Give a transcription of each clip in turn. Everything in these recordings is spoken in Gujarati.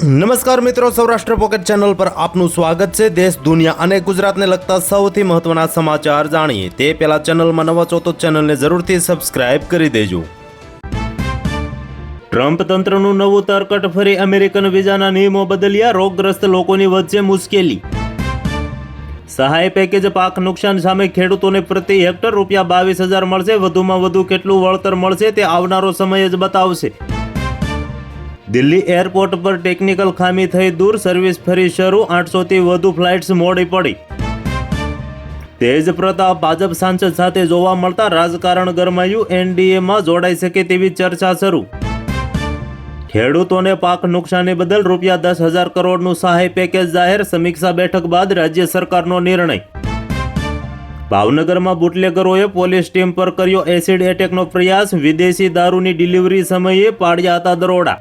નમસ્કાર મિત્રો, સૌરાષ્ટ્ર પોકેટ ચેનલ પર આપનું સ્વાગત છે. દેશ, દુનિયા અને ગુજરાતને લગતા સૌથી મહત્વના સમાચાર જાણીએ. તે પહેલા ચેનલમાં નવા છો તો ચેનલને જરૂરથી સબસ્ક્રાઇબ કરી દેજો. ટ્રમ્પ તંત્રનું નવું તરકટ ફરી અમેરિકન વિઝાના નિયમો બદલ્યા. રોગગ્રસ્ત લોકોની વચ્ચે મુશ્કેલી. સહાય પેકેજ પાક નુકસાન સામે ખેડૂતોને પ્રતિ હેક્ટર રૂપિયા બાવીસ હજાર મળશે. વધુમાં વધુ કેટલું વળતર મળશે તે આવનારો સમય જ બતાવશે. દિલ્હી એરપોર્ટ પર ટેકનિકલ ખામી થઈ દૂર, સર્વિસ ફરી શરૂ, આઠસોથી વધુ ફ્લાઇટ્સ મોડી પડી. તેજ પ્રતાપ ભાજપ સાંસદ સાથે જોવા મળતા રાજકારણ ગરમાયું, એનડીએમાં જોડાઈ શકે તેવી ચર્ચા શરૂ. ખેડૂતોને પાક નુકસાની બદલ રૂપિયા દસ હજાર કરોડનું સહાય પેકેજ જાહેર, સમીક્ષા બેઠક બાદ રાજ્ય સરકારનો નિર્ણય. ભાવનગરમાં બુટલેગરોએ પોલીસ ટીમ પર કર્યો એસિડ એટેકનો પ્રયાસ, વિદેશી દારૂની ડિલિવરી સમયે પાડ્યા હતા દરોડા.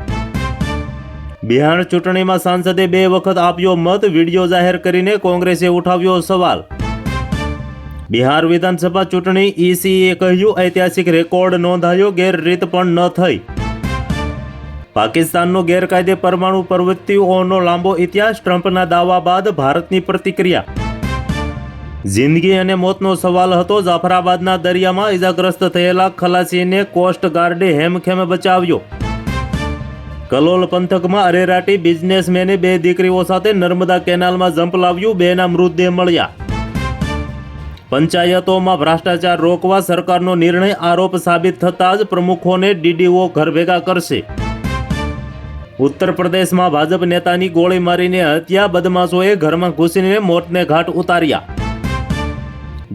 બિહાર ચૂંટણીમાં સાંસદે બે વખત આપ્યો મત, વીડિયો જાહેર કરીને કોંગ્રેસે ઉઠાવ્યો સવાલ. બિહાર વિધાનસભા ચૂંટણી, ઈસીએ કહ્યું, ઐતિહાસિક રેકોર્ડ નોંધાયો, ગેરરીત પણ ન થઈ. પાકિસ્તાનનો ગેરકાયદે પરમાણુ પ્રવૃત્તિઓનો લાંબો ઇતિહાસ, ટ્રમ્પના દાવા બાદ ભારતની પ્રતિક્રિયા. જિંદગી અને મોતનો સવાલ હતો, જાફરાબાદના દરિયામાં ઇજાગ્રસ્ત થયેલા ખલાસીને કોસ્ટ ગાર્ડે હેમખેમ બચાવ્યો. કલોલ પંથકમાં અરેરાટી બિઝનેસમેને બે દીકરીઓ સાથે નર્મદા કેનાલમાં જંપ લાવ્યું, બેના મૃતદેહ મળ્યા. પંચાયતોમાં ભ્રષ્ટાચાર રોકવા સરકારનો નિર્ણય, આરોપ સાબિત થતાં જ પ્રમુખોને ડીડીઓ ઘર ભેગા કરશે. ઉત્તર પ્રદેશમાં ભાજપ નેતાની ગોળી મારીને હત્યા, બદમાશોએ ઘરમાં ઘૂસીને મોતને ઘાટ ઉતાર્યા.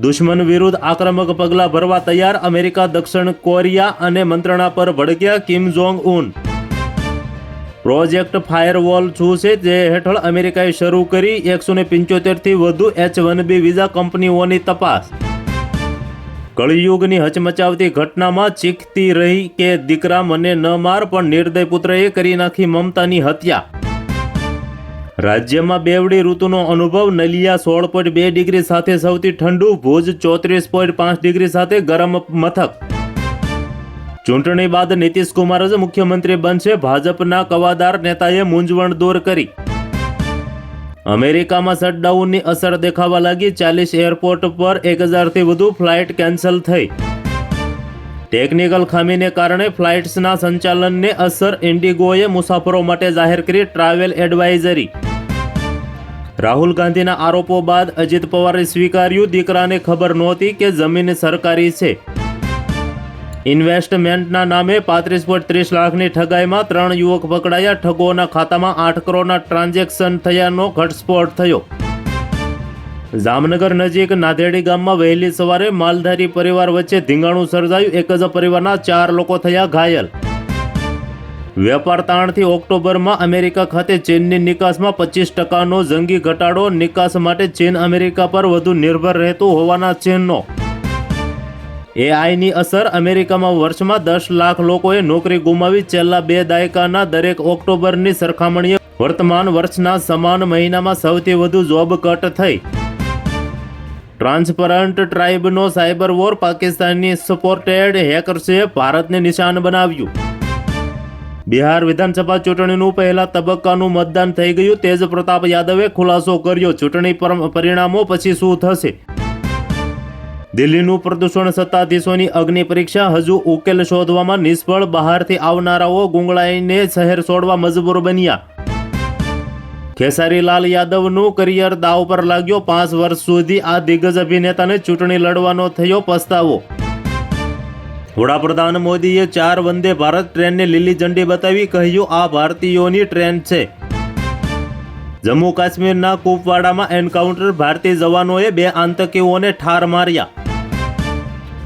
દુશ્મન વિરુદ્ધ આક્રમક પગલાં ભરવા તૈયાર અમેરિકા, દક્ષિણ કોરિયા અને મંત્રણા પર ભડક્યા Kim Jong Un project firewall શું છે જે હેઠળ અમેરિકાએ શરૂ કરી એકસો ને પંચોતેરથી વધુ એચ વન બી વિઝા કંપનીઓની તપાસ. કળિયુગની હચમચાવતી ઘટનામાં ચીખતી રહી કે દીકરા મને ન માર, પણ નિર્દય પુત્રએ કરી નાખી મમતાની હત્યા. રાજ્યમાં બેવડી ઋતુનો અનુભવ, નલિયા સોળ પોઈન્ટ બે ડિગ્રી સાથે સૌથી ઠંડુ, ભુજ ચોત્રીસ પોઈન્ટ પાંચ ડિગ્રી સાથે ગરમ મથક. ચૂંટણી બાદ નીતિશ કુમાર જ મુખ્યમંત્રી બનશે. ભાજપના કવાદાર નેતાએ મૂંઝવણ દૂર કરી. અમેરિકામાં શટડાઉનની અસર દેખાવા લાગી. ચાલીસ એરપોર્ટ પર એક હજારથી વધુ ફ્લાઇટ કેન્સલ થઈ. ટેકનિકલ ખામીને કારણે ફ્લાઇટ્સના સંચાલનને અસર ઇન્ડિગોએ મુસાફરો માટે જાહેર કરી ટ્રાવેલ એડવાઇઝરી. રાહુલ ગાંધીના આરોપો બાદ અજીત પવારે સ્વીકાર્યું. દીકરાને ખબર નહોતી કે જમીન સરકારી છે. ઇન્વેસ્ટમેન્ટના નામે પાંત્રીસ પોઈન્ટ ત્રીસ લાખની ઠગાઈમાં ત્રણ યુવક પકડાયા. ઠગોના ખાતામાં આઠ કરોડના ટ્રાન્ઝેક્શન થયાનો ઘટસ્ફોટ થયો. જામનગર નજીક નાધેડી ગામમાં વહેલી સવારે માલધારી પરિવાર વચ્ચે ધીંગાણું સર્જાયું. એક જ પરિવારના ચાર લોકો થયા ઘાયલ. વેપાર તાણથી ઓક્ટોબરમાં અમેરિકા ખાતે ચીનની નિકાસમાં પચીસ ટકાનો જંગી ઘટાડો. નિકાસ માટે ચીન અમેરિકા પર વધુ નિર્ભર રહેતું હોવાના ચીનનો એઆઈની અસર અમેરિકામાં વર્ષમાં દસ લાખ લોકોએ નોકરી ગુમાવી. છેલ્લા બે દાયકાના દરેક ઓક્ટોબરની સરખામણીએ વર્તમાન વર્ષના સમાન મહિનામાં સૌથી વધુ જોબ કટ થઈ. ટ્રાન્સપરન્ટ ટ્રાઇબનો સાયબર વોર પાકિસ્તાનની સપોર્ટેડ હેકર્સે ભારતને નિશાન બનાવ્યું. બિહાર વિધાનસભા ચૂંટણીનું પહેલા તબક્કાનું મતદાન થઈ ગયું. તેજ પ્રતાપ યાદવે ખુલાસો કર્યો. ચૂંટણી પરિણામો પછી શું થશે? દિલ્હીનું પ્રદૂષણ સત્તાધીશોની અગ્નિ પરીક્ષા હજુ ઉકેલ શોધવામાં નિષ્ફળ. બહારથી આવનારાઓ ગુંગળાઈને શહેર છોડવા મજબૂર બન્યા. ખેસારીલાલ યાદવનું કરિયર દાવ પર લાગ્યો. પાંચ વર્ષ સુધી આ દિગ્ગજ અભિનેતાને ચૂંટણી લડવાનો થયો પસ્તાવો. વડાપ્રધાન મોદીએ ચાર વંદે ભારત ટ્રેનને લીલી ઝંડી બતાવી કહ્યું, આ ભારતીયોની ટ્રેન છે. જમ્મુ કાશ્મીરના કુપવાડામાં એન્કાઉન્ટર. ભારતીય જવાનોએ બે આતંકીઓને ઠાર માર્યા.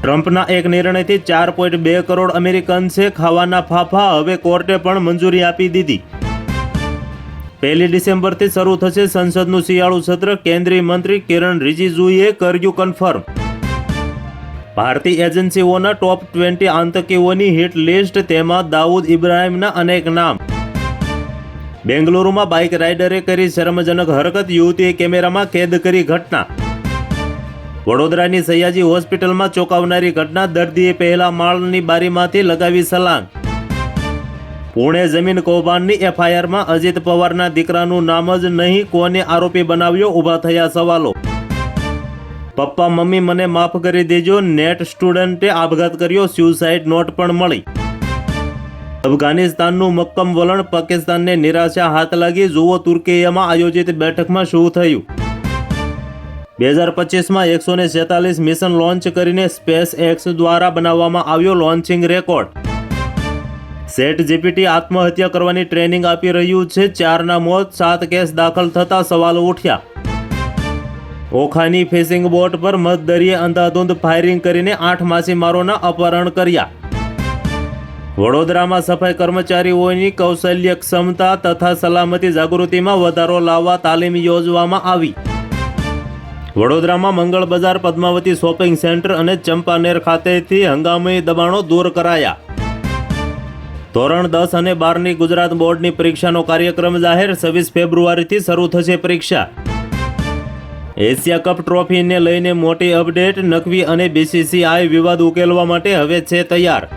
ટ્રમ્પના એક નિર્ણયથી ચાર પોઈન્ટ બે કરોડ અમેરિકન્સે ખાવાના ફાફા, હવે કોર્ટે પણ મંજૂરી આપી દીધી. પહેલી ડિસેમ્બરથી શરૂ થશે સંસદનું શિયાળુ સત્ર, કેન્દ્રીય મંત્રી કિરણ રિજિજુએ કર્યું કન્ફર્મ. ભારતીય એજન્સીઓના ટોપ ટ્વેન્ટી આતંકીઓની હિટ લિસ્ટ, તેમાં દાઉદ ઇબ્રાહિમના અનેક નામ. બેંગલુરુમાં બાઇક રાઇડરે કરી શરમજનક હરકત, યુવતીએ કેમેરામાં કેદ કરી ઘટના. વડોદરાની સયાજી હોસ્પિટલમાં ચોંકાવનારી ઘટના દર્દીએ પહેલા માળની બારીમાંથી લગાવી સલાંગ પુણે જમીન કૌભાંડની એફઆઈઆરમાં અજીત પવારના દીકરાનું નામ જ નહીં, કોને આરોપી બનાવ્યો ઊભા થયા સવાલો. પપ્પા, મમ્મી, મને માફ કરી દેજો, નેટ સ્ટુડન્ટે આપઘાત કર્યો, સ્યુસાઇડ નોટ પણ મળી. અફઘાનિસ્તાનનું મક્કમ વલણ પાકિસ્તાનને નિરાશા હાથ લાગી, જુઓ તુર્કીયામાં આયોજિત બેઠકમાં શું થયું. બે હજાર પચીસમાં એકસો ને છેતાલીસ મિશન લોન્ચ કરીને સ્પેસ એક્સ દ્વારા બનાવવામાં આવ્યો લોન્ચિંગ રેકોર્ડ. સેટ જીપીટી આત્મહત્યા કરવાની ટ્રેનિંગ આપી રહ્યું છે. ચારના મોત, સાત કેસ દાખલ થતા સવાલો ઉઠ્યા. ઓખાની ફિશિંગ બોટ પર મધદરિયે અંધાધૂંધ ફાયરિંગ કરીને આઠ માછીમારોના અપહરણ કર્યા. વડોદરામાં સફાઈ કર્મચારીઓની કૌશલ્ય ક્ષમતા તથા સલામતી જાગૃતિમાં વધારો લાવવા તાલીમ યોજવામાં આવી. વડોદરામાં મંગળ બજાર, પદ્માવતી શોપિંગ સેન્ટર અને ચંપાનેર ખાતેથી હંગામી દબાણો દૂર કરાયા. ધોરણ દસ અને બારની ગુજરાત બોર્ડની પરીક્ષાનો કાર્યક્રમ જાહેર છવ્વીસ ફેબ્રુઆરીથી શરૂ થશે પરીક્ષા. એશિયા કપ ટ્રોફીને લઈને મોટી અપડેટ, નકવી અને બીસીસીઆઈ વિવાદ ઉકેલવા માટે હવે છે તૈયાર.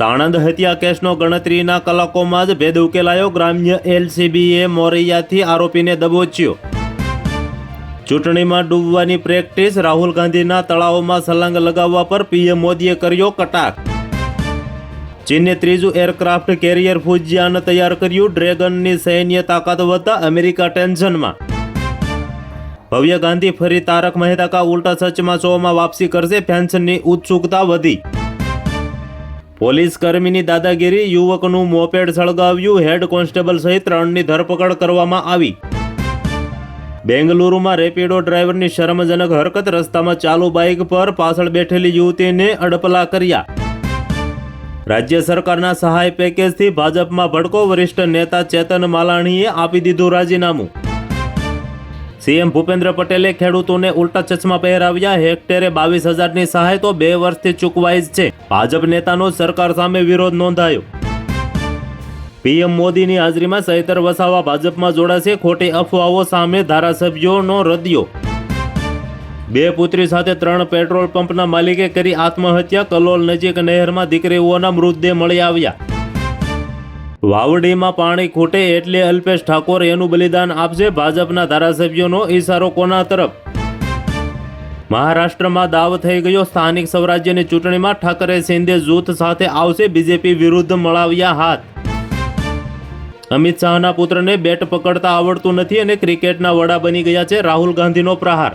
સાણંદ હત્યા કેસનો ગણતરીના કલાકોમાં જ ભેદ ઉકેલાયો ગ્રામ્ય એલસીબીએ મોરૈયાથી આરોપીને દબોચ્યો. ચૂંટણીમાં ડૂબવાની પ્રેક્ટિસ, રાહુલ ગાંધીના તળાવોમાં સલાંગ લગાવવા પર પીએમ મોદીએ કર્યો કટાક્ષ. ચીને ત્રીજું એરક્રાફ્ટ કેરિયર ફુજિયાન તૈયાર કર્યું, ડ્રેગનની સૈન્ય તાકાત વધતા અમેરિકા ટેન્શનમાં. ભવ્ય ગાંધી ફરી તારક મહેતા કા ઉલ્ટા સચમાં શોમાં વાપસી કરશે, ફેન્સની ઉત્સુકતા વધી. પોલીસ કર્મીની દાદાગીરી, યુવકનું મોપેડ સળગાવ્યું, હેડ કોન્સ્ટેબલ સહિત ત્રણની ધરપકડ કરવામાં આવી. બેંગલુરુમાં રેપિડો ડ્રાઈવરની શરમજનક હરકત, રસ્તામાં ચાલુ બાઇક પર પાછળ બેઠેલી યુવતીને અડપલા કર્યા. રાજ્ય સરકારના સહાય પેકેજથી ભાજપમાં ભડકો, વરિષ્ઠ નેતા ચેતન માલાણીએ આપી દીધું રાજીનામું. સીએમ ભૂપેન્દ્ર પટેલે ખેડૂતોને ઉલટા ચશ્મા પહેરાવ્યા, હેક્ટરે બાવીસ હજારની સહાય તો બે વર્ષથી ચૂકવાઈ છે. ભાજપ નેતાનો સરકાર સામે વિરોધ નોંધાયો. પીએમ મોદીની હાજરીમાં સૈતર વસાવા ભાજપમાં જોડાશે. ખોટી અફવાઓ સામે ધારાસભ્યોનો રદિયો. બે પુત્રી સાથે ત્રણ પેટ્રોલ પંપના માલિકે કરી આત્મહત્યા. કલોલ નજીક નહેરમાં દીકરીઓના મૃતદેહ મળી આવ્યા. વાવડીમાં પાણી ખૂટે એટલે અલ્પેશ ઠાકોર એનું બલિદાન આપશે ભાજપના ધારાસભ્યોનો ઈશારો કોના તરફ? મહારાષ્ટ્રમાં દાવ થઈ ગયો. સ્થાનિક સ્વરાજ્યની ચૂંટણીમાં ઠાકરે શિંદે જૂથ સાથે આવશે. બીજેપી વિરુદ્ધ મળાવ્યા હાથ. અમિત શાહના પુત્રને બેટ પકડતા આવડતું નથી અને ક્રિકેટના વડા બની ગયા છે રાહુલ ગાંધીનો પ્રહાર.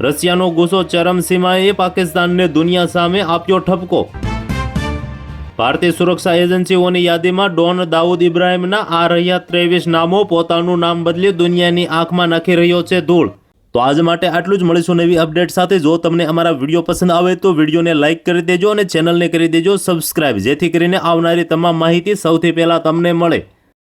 રશિયાનો ગુસ્સો ચરમસીમાએ પાકિસ્તાનને દુનિયા સામે આપ્યો ઠપકો. ભારતીય સુરક્ષા એજન્સીઓની યાદીમાં ડોન દાઉદ ઇબ્રાહિમના આ રહ્યા ત્રેવીસ નામો પોતાનું નામ બદલી દુનિયાની આંખમાં નાખી રહ્યો છે ધૂળ. તો આજ માટે આટલું જ. મળીશું નવી અપડેટ સાથે. જો તમને અમારા વીડિયો પસંદ આવે તો વિડીયોને લાઇક કરી દેજો અને ચેનલને કરી દેજો સબસ્ક્રાઇબ, જેથી કરીને આવનારી તમામ માહિતી સૌથી પહેલાં તમને મળે.